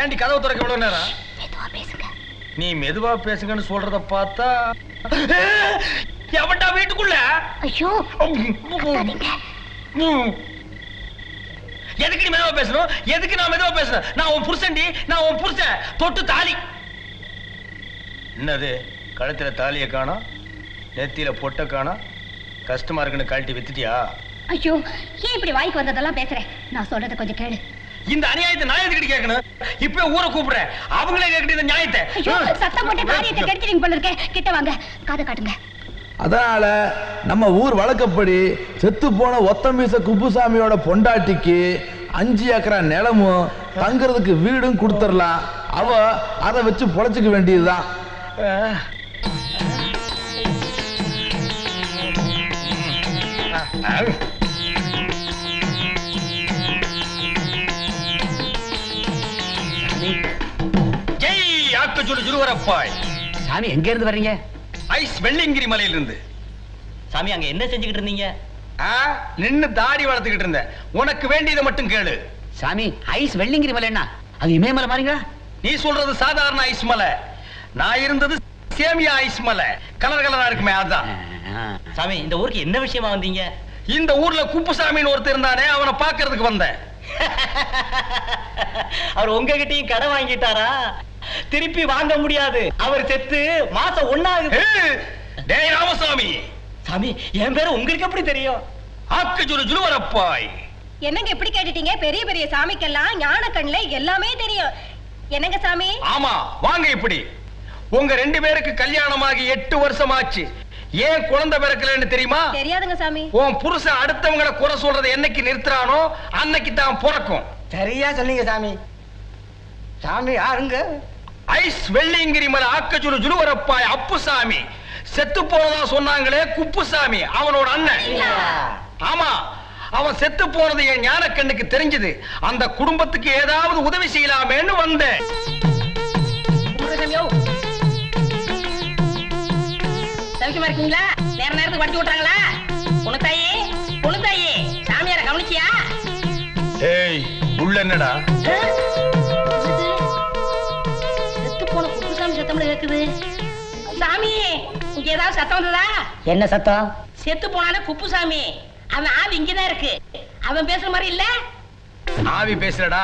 ஏன்டி கதவு திறக்க இவ்வளவு நேரம்? மெதுவா பேசுங்க. நீ மெதுவா பேசுங்கன்னு சொல்றத பார்த்தா எவன்டா வீட்டுக்குள்ள? ஐயோ. எதுக்கு நீ மெதுவா பேசணும்? எதுக்கு நான் மெதுவா பேசணும் நான் உன் புருஷன்டி நான் உன் புருஷன். தொட்டு தாலி. என்னது? கழுத்துல தாலியை காணோம்? நெத்தியில பொட்டை காணோம்? கஷ்டமா இருக்குன்னு கழட்டி வித்துட்டியா? ஐயோ ஏன் இப்படி வாய்க்கு வந்ததெல்லாம் பேசுறேன்? நான் சொல்றத கொஞ்சம் கேளு. இந்த அநியாயத்தை நான் எதுக்கிட்டு கேட்கணும்? இப்ப ஊரை கூப்பிடுறேன் அவங்களே கேட்கிட்டு இந்த நியாயத்தை. சத்தம் போட்டு காரியத்தை கெடுத்துறீங்க போல இருக்கே. கிட்ட வாங்க. காதை காட்டுங்க. அதனால நம்ம ஊர் வழக்கப்படி செத்து போன ஒத்தமீச குப்புசாமியோட பொண்டாட்டிக்கு அஞ்சு ஏக்கரா நிலமும் தங்குறதுக்கு வீடும் கொடுத்துடலாம். அவ அதை வச்சு பொழைச்சிக்க வேண்டியதுதான். ஜெய் ஆக்கச்சுடு ஜுருவரப்பாய் சாமி எங்க இருந்து வர்றீங்க? ஐஸ் வெள்ளிங்கிரி மலையிலிருந்து. சாமி அங்க என்ன செஞ்சுக்கிட்டு இருந்தீங்க? ஆ, நின்னு தாடி வளர்த்துக்கிட்டு இருந்தேன். உனக்கு வேண்டியதை மட்டும் கேளு. சாமி ஐஸ் வெள்ளிங்கிரி மலை என்ன? அது இமயமலை மாறீங்களா நீ சொல்றது சாதாரண ஐஸ் மலை. நான் இருந்தது சேமியா ஐஸ் மலை. கலர் கலரா இருக்குமே அதான் சாமி இந்த ஊருக்கு என்ன விஷயமா வந்தீங்க? இந்த ஊர்ல குப்புசாமின்னு ஒருத்தர் இருந்தானே அவனை பாக்குறதுக்கு வந்தேன். அவர் உங்ககிட்டயும் கடை வாங்கிட்டாரா? திருப்பி வாங்க முடியாது. அவர் செத்து மாசம் ஏய், டேய் ராமசாமி. சாமி என் பேரு உங்களுக்கு எப்படி தெரியும்? ஆக்கு ஜுரு ஜுருவரப்பாய் என்னங்க இப்படி கேட்டுட்டீங்க? பெரிய பெரிய சாமிக்கெல்லாம் ஞான கண்ணுல எல்லாமே தெரியும். என்னங்க சாமி? ஆமா வாங்க இப்படி. உங்க ரெண்டு பேருக்கு கல்யாணமாகி எட்டு வருஷம் ஆச்சு ஏன் குழந்தை பிறக்கலன்னு தெரியுமா? தெரியாதுங்க சாமி. உன் புருஷன் அடுத்தவங்கள குறை சொல்றதை என்னைக்கு நிறுத்துறானோ அன்னைக்கு தான் பிறக்கும். சரியா சொன்னீங்க சாமி. சாமி யாருங்க? ஐஸ் வெள்ளியங்கிரி மலை ஆக்கச்சுரு ஜுலுவரப்பாய் அப்புசாமி. செத்து போனதா சொன்னாங்களே குப்புசாமி அவனோட அண்ணன். ஆமா அவன் செத்து போனது என் ஞானக்கண்ணுக்கு தெரிஞ்சது. அந்த குடும்பத்துக்கு ஏதாவது உதவி செய்யலாமேன்னு வந்தேன். சவிக்கமா இருக்கீங்களா? நேர நேரத்துக்கு படிச்சு விட்டாங்களா பொண்ணுத்தாயி பொண்ணுத்தாயி சாமியார கவனிச்சியா? ஏய் உள்ள என்னடா? கேக்குது? சாமி இங்க ஏதாவது சத்தம் வந்ததா? என்ன சத்தம்? செத்து போனானே குப்புசாமி அவன் ஆவி இங்கதான் இருக்கு. அவன் பேசுற மாதிரி இல்ல? ஆவி பேசுறடா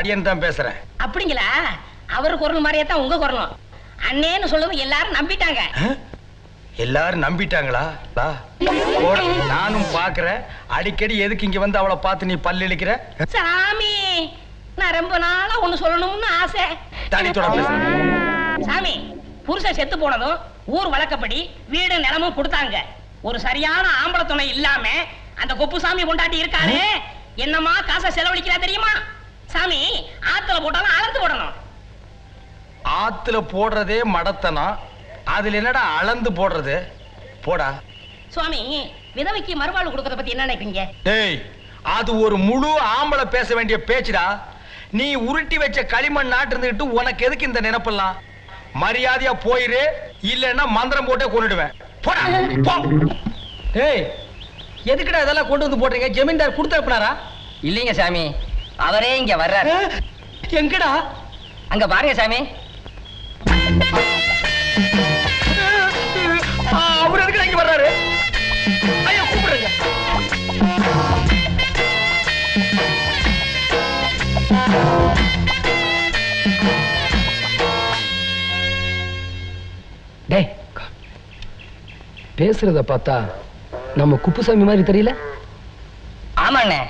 அடியன் தான் பேசுறேன். அப்படிங்களா? அவர் குரல் மாதிரியே தான் உங்க குரலும். அண்ணேன்னு சொல்லவும் எல்லாரும் நம்பிட்டாங்க. எல்லாரும் நம்பிட்டாங்களா. நானும் பாக்குறேன். அடிக்கடி எதுக்கு இங்க வந்து அவளை பார்த்து நீ பல்லு இழிக்கிற? சாமி நான் ரொம்ப நாளா ஒண்ணு சொல்லணும்னு ஆசை. தனித்தோட பேசுறேன் சாமி. புருஷன் செத்து போனதும் ஊர் வழக்கப்படி வீடு நிலமும் கொடுத்தாங்க. ஒரு சரியான ஆம்பளை துணை இல்லாம அந்த கொப்புசாமி கொண்டாட்டி இருக்காரு என்னமா காசை செலவழிக்கிறா தெரியுமா? சாமி ஆத்துல போட்டாலும் அளந்து போடணும். ஆத்துல போடுறதே மடத்தனம். அதுல என்னடா அளந்து போடுறது? போடா. சுவாமி விதவைக்கு மறுவாழ்வு கொடுக்கறத பத்தி என்ன நினைப்பீங்க? டேய் அது ஒரு முழு ஆம்பளை பேச வேண்டிய பேச்சுடா. நீ உருட்டி வச்ச களிமண் நாட்டு இருந்துகிட்டு உனக்கு எதுக்கு இந்த நினைப்பெல்லாம்? மரியாதையா போயிரு இல்லைன்னா மந்திரம் போட்டே கொண்டுடுவேன். ஏய் எதுக்குடா இதெல்லாம் கொண்டு வந்து போடுறீங்க ஜமீன்தார் கொடுத்து அனுப்புனாரா இல்லைங்க சாமி அவரே இங்க வர்றாரு. எங்கடா? அங்க பாருங்க சாமி. ஆ, அவர் எதுக்கு இங்க வர்றாரு? பேசுறத பார்த்தா நம்ம குப்புசாமி மாதிரி தெரியல? ஆமாண்ணே.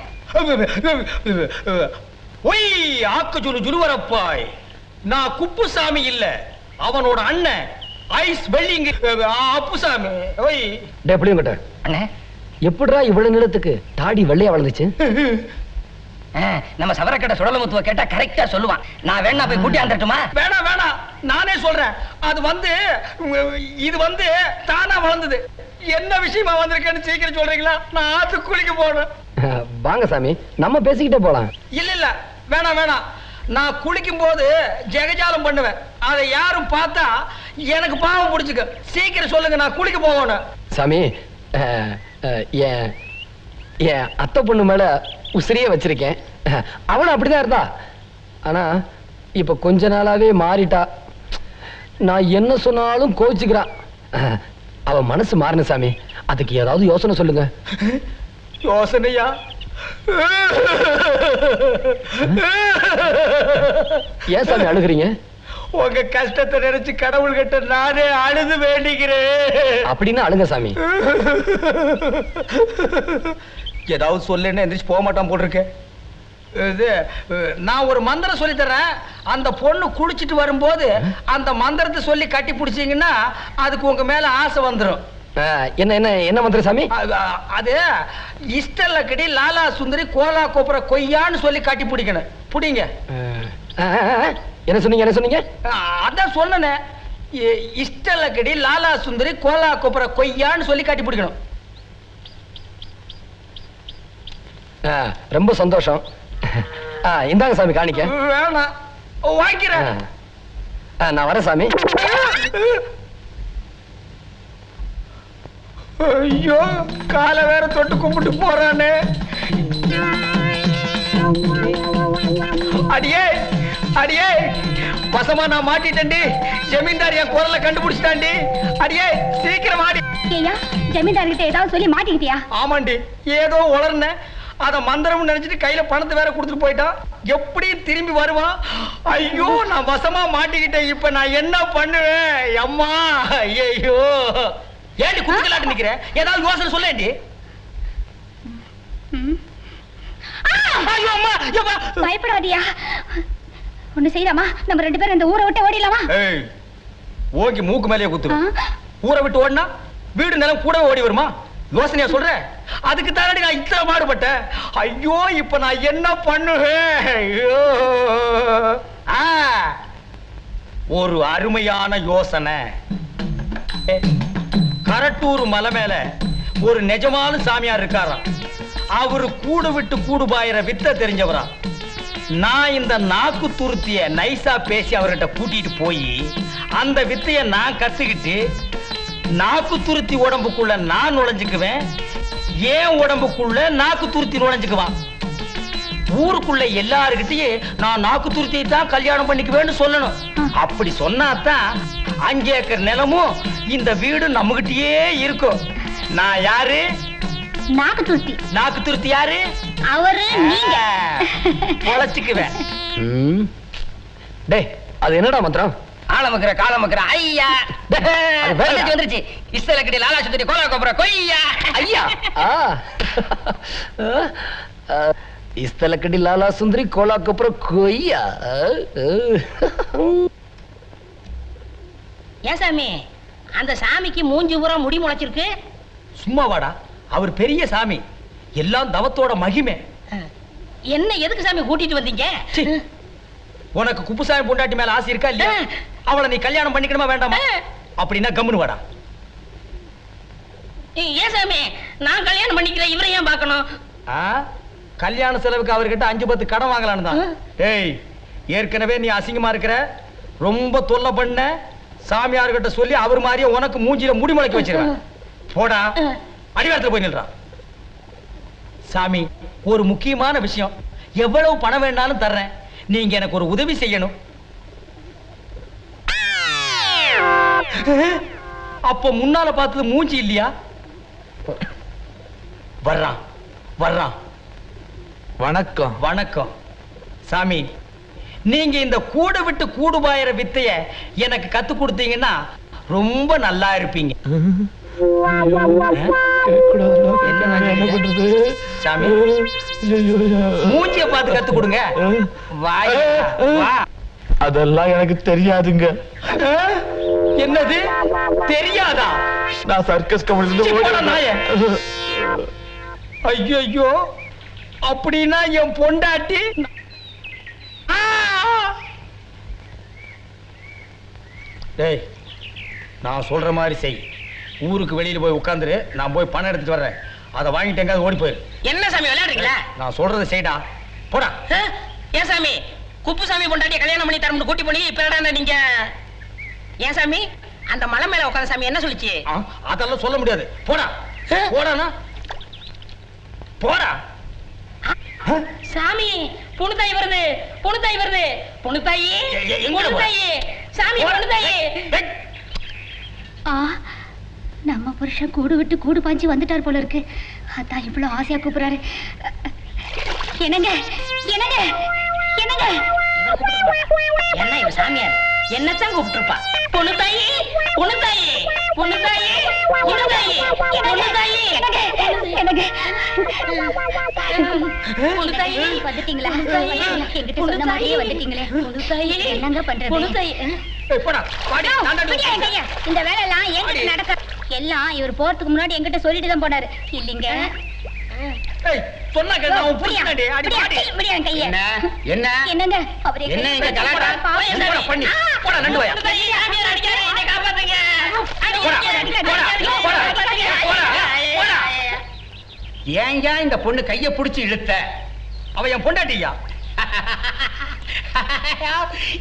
ஒய் ஆக்கு சொல்லு ஜுலுவரப்பாய் நான் குப்புசாமி இல்ல. அவனோட அண்ணன். ஐஸ் வெள்ளிங்க அப்புசாமி. ஒய் டே புளியங்கட்ட அண்ணே. எப்படிடா இவ்வளவு நிலத்துக்கு தாடி வெள்ளையா வளர்ந்துச்சு? நம்ம சவரக்கடை சுடலமுத்துவ கேட்டா கரெக்டா சொல்லுவான். நான் வேணா போய் கூட்டி வந்துட்டுமா வேணாம் வேணாம். நானே சொல்றேன். அது வந்து இது வந்து தானா வளர்ந்தது. என்ன விஷயமா வந்திருக்கேன்னு சீக்கிரம் சொல்றீங்களா? நான் ஆத்து குளிக்க போறேன் அஹ், வாங்க சாமி நம்ம பேசிக்கிட்டே போலாம். இல்ல இல்ல. வேணாம் வேணாம். நான் குளிக்கும் போது ஜெகஜாலம் பண்ணுவேன். அதை யாரும் பார்த்தா எனக்கு பாவம் பிடிச்சுக்க சீக்கிரம் சொல்லுங்க நான் குளிக்க போகணும். சாமி என் என் அத்தை பொண்ணு மேல உசிரியே வச்சிருக்கேன். அவளும் அப்படிதான் இருந்தா. ஆனா இப்ப கொஞ்ச நாளாவே மாறிட்டா. நான் என்ன சொன்னாலும் கோச்சுக்கிறான் அவ மனசு மாறின சாமி. அதுக்கு ஏதாவது யோசனை சொல்லுங்க. யோசனையா? ஏன் சாமி அழுகுறீங்க? உங்க கஷ்டத்தை நினைச்சு கடவுள் கிட்ட நானே அழுது வேண்டிக்கிறேன். அப்படின்னா அழுங்க சாமி. ஏதாவது சொல்லுன்னு எந்திரிச்சு போக மாட்டான் போட்டிருக்கேன் இது நான் ஒரு மந்திரம் சொல்லி தர்றேன். அந்த பொண்ணு குடிச்சிட்டு வரும்போது அந்த மந்திரத்தை சொல்லி கட்டி பிடிச்சீங்கன்னா அதுக்கு உங்க மேல ஆசை வந்துடும் என்ன என்ன என்ன மந்திரம் சாமி? அது இஷ்டல்லக்கடி லாலா சுந்தரி கோலா கோபுர கொய்யான்னு சொல்லி கட்டி பிடிக்கணும். பிடிங்க. என்ன சொன்னீங்க என்ன சொன்னீங்க? அதான் சொன்னனே. இ- இஷ்டல்லக்கடி லாலா சுந்தரி கோலா கோபுர கொய்யான்னு சொல்லி கட்டி பிடிக்கணும். ஆ, ரொம்ப சந்தோஷம். இந்தாங்க சாமி காணிக்க. வேணாம். வாங்கிக்கிறேன். நான் வரேன் சாமி. ஐயோ காலை வேற தொட்டு கும்பிட்டு போறானே. அடியே அடியே. வசமா நான் மாட்டிட்டேன்டி. ஜமீன்தார் என் குரலை கண்டுபிடிச்சிட்டாண்டி அடியே சீக்கிரம் ஆடி. ஏயா ஜமீன்தார்கிட்ட ஏதாவது சொல்லி மாட்டிக்கிட்டியா? ஆமாண்டி ஏதோ உளர்ன அத மந்திரம் நினைச்சிட்டு கையில பணத்தை வேற கொடுத்துட்டு போயிட்டான் எப்படி திரும்பி வருவான் ஐயோ நான் வசமா மாட்டிக்கிட்டேன். இப்ப நான் என்ன பண்ணுவேன்? அம்மா ஐயோ ஏண்டி குடுக்கலாட்டு நிக்கிற? ஏதாவது யோசனை சொல்லேண்டி ஐயோ அம்மா பயப்படாதியா. ஒண்ணு செய்யலாமா? நம்ம ரெண்டு பேரும் இந்த ஊரை விட்டு ஓடிடலாமா? ஓங்கி மூக்கு மேலேயே குத்துரு. ஆ? ஊரை விட்டு ஓடினா வீடு நிலம் கூடவே ஓடி வருமா? யோசனையா சொல்ற? அதுக்கு தானடி நான் இத்தனை பாடுபட்டேன் ஐயோ இப்ப நான் என்ன பண்ணுவேன்? ஐயோ. ஆ, ஒரு அருமையான யோசனை. கரட்டூர் மலை மேல ஒரு நிஜமான சாமியார் இருக்காராம் அவரு கூடு விட்டு கூடு பாயிற வித்த தெரிஞ்சவரா? நான் இந்த நாக்கு துருத்திய நைஸா பேசி அவர்கிட்ட கூட்டிட்டு போய் அந்த வித்தைய நான் கத்துக்கிட்டு நாக்கு துருத்தி உடம்புக்குள்ள நான் நுழைஞ்சுக்குவேன் ஏன் உடம்புக்குள்ள நாக்கு துருத்தி நுழைஞ்சுக்குவான் ஊருக்குள்ள எல்லாருக்கிட்டயும் நான் நாக்கு துருத்தியை தான் கல்யாணம் பண்ணிக்குவேன்னு சொல்லணும். அப்படி சொன்னாதான் அஞ்சு ஏக்கர் நிலமும் இந்த வீடு நம்மகிட்டயே இருக்கும். நான் யாரு? நாக்கு துருத்தி. நாக்கு துருத்தி யாரு? அவரு நீங்க. பொழைச்சுக்குவேன் ம். டேய் அது என்னடா மந்திரம்? ஆளமுக்கிற காலமுக்கிற ஐயா. வந்துருச்சு வந்துருச்சு. இஸ்தல கட்டி லாலா சுந்தரி கோலா கோபுர கொய்யா. ஐயா. இஸ்தலக்கடி லாலா சுந்தரி கோலாக்கு அப்புறம் கொய்யா. ஏன் சாமி? அந்த சாமிக்கு மூஞ்சி பூரா முடி முளைச்சிருக்கு. சும்மா வாடா. அவர் பெரிய சாமி. எல்லாம் தவத்தோட மகிமை. என்ன எதுக்கு சாமி கூட்டிட்டு வந்தீங்க. உனக்கு குப்புசாமி பொண்டாட்டி மேல ஆசை இருக்கா இல்லையா. அவளை நீ கல்யாணம் பண்ணிக்கணுமா வேண்டாமா. அப்படின்னா கம்முனு வாடா. ஏன் சாமி நான் கல்யாணம் பண்ணிக்கிறேன் இவரை ஏன் பார்க்கணும்? கல்யாண செலவுக்கு அவர்கிட்ட அஞ்சு பத்து கடன் வாங்கலான்னு தான். ஏய் ஏற்கனவே நீ அசிங்கமா இருக்கிற ரொம்ப தொல்லை பண்ண சாமியார்கிட்ட சொல்லி அவர் மாதிரியே உனக்கு மூஞ்சில முடி முளைக்க வச்சிருவேன். போடா. அடிவாரத்துல போய் நில்றான் சாமி ஒரு முக்கியமான விஷயம். எவ்வளவு பணம் வேணாலும் தர்றேன். நீங்க எனக்கு ஒரு உதவி செய்யணும். அப்ப முன்னால பார்த்தது மூஞ்சி இல்லையா? வர்றான் வர்றான் வணக்கம். வணக்கம். சாமி நீங்க இந்த கூடு விட்டு கூடு பாயிற வித்தைய எனக்கு கத்து கொடுத்தீங்கன்னா ரொம்ப நல்லா இருப்பீங்க. மூஞ்சிய பார்த்து கத்து கொடுங்க அதெல்லாம் எனக்கு தெரியாதுங்க? என்னது தெரியாதா நான் சர்க்கஸ் போடா நாயே. ஐயோ அப்படின்னா என் பொண்டாட்டி! டேய் நான் சொல்ற மாதிரி செய் ஊருக்கு வெளியில போய் உட்காந்துரு நான் போய் பணம் எடுத்துட்டு வர்றேன். அதை வாங்கிட்டு எங்காவது ஓடி போயிரு. என்ன சாமி விளையாடுறீங்களா? நான் சொல்றதை செய்டா போடா? ஏன் சாமி? குப்புசாமி பொண்டாட்டிய கல்யாணம் பண்ணி தரமுன்னு கூட்டி பண்ணி இப்ப என்னடா நீங்க? ஏன் சாமி? அந்த மலை மேல உட்காந்த சாமி என்ன சொல்லுச்சு? அதெல்லாம் சொல்ல முடியாது. போடா. போடானா? போடா. சாமி புணுத்தாய் வருது புணுத்தாய் வருது. புணுத்தாயி? புணுத்தாயி. சாமி புணுத்தாயி. ஆ? நம்ம புருஷன் கூடு விட்டு கூடு பாஞ்சு வந்துட்டார் போல இருக்கு. அதான் இவ்வளவு ஆசையா கூப்பிடுறாரு. என்னங்க? என்னங்க? என்னங்க? என்ன இவ சாமியார்? என்னத்தான் கூப்பிட்டுருப்பா? புணுத்தாயி புணுத்தாயி புணுத்தாயி புணுத்தாயி புணுத்தாயி என்னங்க? புணுத்தாயி வந்துட்டீங்களா என்கிட்ட சொன்ன மாதிரியே வந்துட்டீங்களே. புணுத்தாயி என்னங்க பண்றது. இந்த வேலை எல்லாம் என்கிட்ட நடக்க எல்லாம் இவர் போறதுக்கு முன்னாடி என்கிட்ட சொல்லிட்டு தான் போனாரு இல்லைங்க ஏய், சொன்னா கேட்டா அவன் விடியா, புடிச்சாடி அடி விடியா, வாடி கை- விடியா, என் கையை. என்ன என்ன என்னங்க அவர் என் என்ன கையை இங்க பிடிச்சு கலாட்டா? போறாரு, பாவம். என்ன பண்ணி போடா நண்டு வாயா புணுத்தாயி சாமியார் அடிக்காதே என்னை காப்பாத்துங்க போடா, போடா, போடா, போடா, போடா. ஏன்யா இந்த பொண்ணு கைய புடிச்சு இழுத்த அவ என் பொண்டாட்டியா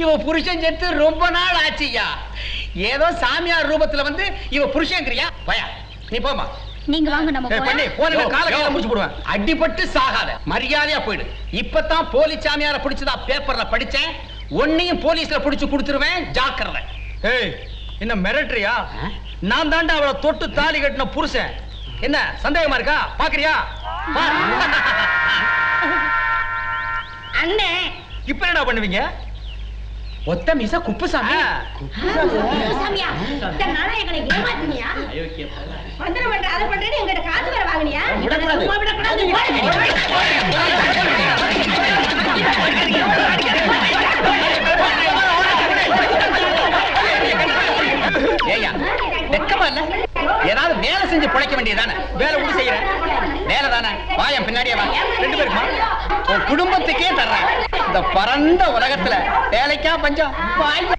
இவ புருஷன் செத்து ரொம்ப நாள் ஆச்சுயா ஏதோ சாமியார் ரூபத்துல வந்து இவ புருஷன்ங்கிறியா பயா நீ போமா நீங்க வாங்க நம்ம பண்ணி. போன கால கையில முடிச்சு போடுவேன் அடிபட்டு சாகாத. மரியாதையா போயிடு. இப்பதான் போலீஸ் சாமியார பிடிச்சதா பேப்பர்ல படிச்சேன். உன்னையும் போலீஸ்ல பிடிச்சு கொடுத்துருவேன். ஜாக்கிரதை. ஏய் என்ன மிரட்டுறியா? நான் தாண்டா அவளை தொட்டு தாலி கட்டின புருஷன். என்ன சந்தேகமா இருக்கா? பாக்குறியா? பாரு. இப்ப என்ன பண்ணுவீங்க? ஒத்த மிச குப்புசாமி சாமியா? இந்த நாராயணனை ஏமாத்தினியா? மந்திரம் பண்ற அதை பண்றேன்னு எங்கிட்ட காசு வேற வாங்கினியா? சும்மா விடக்கூடாது. ஏய்யா வெக்கமா இல்ல? ஏதாவது வேலை செஞ்சு பிழைக்க வேண்டியதானே வேலை கூட செய்யறேன். வேலை தானே? வாயன் பின்னாடியே வா. ரெண்டு பேருமா உன் குடும்பத்துக்கே தர்றேன். இந்த பரந்த உலகத்துல வேலைக்கா பஞ்சம்?